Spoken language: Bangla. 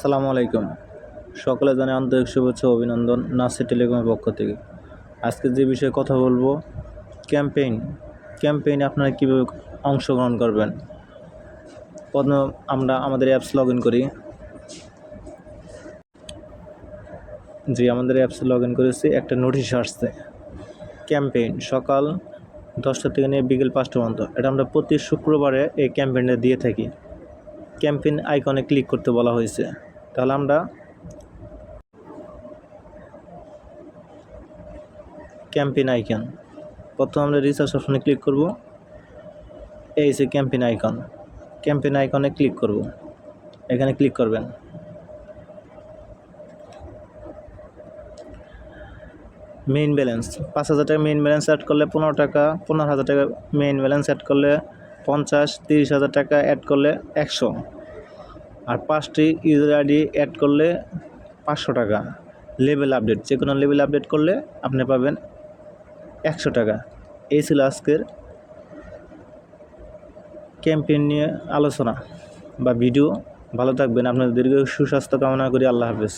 আসসালামু আলাইকুম। সকলে জানে আন্তরিক শুভেচ্ছা অভিনন্দন নাসির টেলিকমের পক্ষ থেকে। আজকে যে বিষয়ে কথা বলব, ক্যাম্পেইন। ক্যাম্পেইনে আপনারা কীভাবে অংশগ্রহণ করবেন? প্রথমে আমরা আমাদের অ্যাপস লগ ইন করি। জি, আমাদের অ্যাপসে লগ ইন করেছি, একটা নোটিশ আসছে। ক্যাম্পেইন, সকাল দশটা থেকে নিয়ে বিকেল পাঁচটা পর্যন্ত। এটা আমরা প্রতি শুক্রবারে এই ক্যাম্পেইনটা দিয়ে থাকি। ক্যাম্পেইন আইকনে ক্লিক করতে বলা হয়েছে। তাহলে আমরা ক্যাম্পেইন আইকন। প্রথম আমরা রিসার্চ অপশনে ক্লিক করব। এই সে ক্যাম্পেইন আইকন। ক্যাম্পেইন আইকনে ক্লিক করব। এখানে ক্লিক করবেন। মেইন ব্যালেন্স পাঁচ হাজার টাকা মেইন ব্যালেন্স অ্যাড করলে পনেরো টাকা, পনেরো হাজার টাকা মেইন ব্যালেন্স অ্যাড করলে পঞ্চাশ, তিরিশ হাজার টাকা অ্যাড করলে একশো। আর পাঁচটি ইউজার আইডি অ্যাড করলে পাঁচশো টাকা। লেভেল আপডেট যে কোনো লেভেল আপডেট করলে আপনি পাবেন একশো টাকা। এই ছিল আজকের ক্যাম্পেইন নিয়ে আলোচনা বা ভিডিও ভালো থাকবেন, আপনাদের দীর্ঘ সুস্বাস্থ্য কামনা করি। আল্লাহ হাফেজ।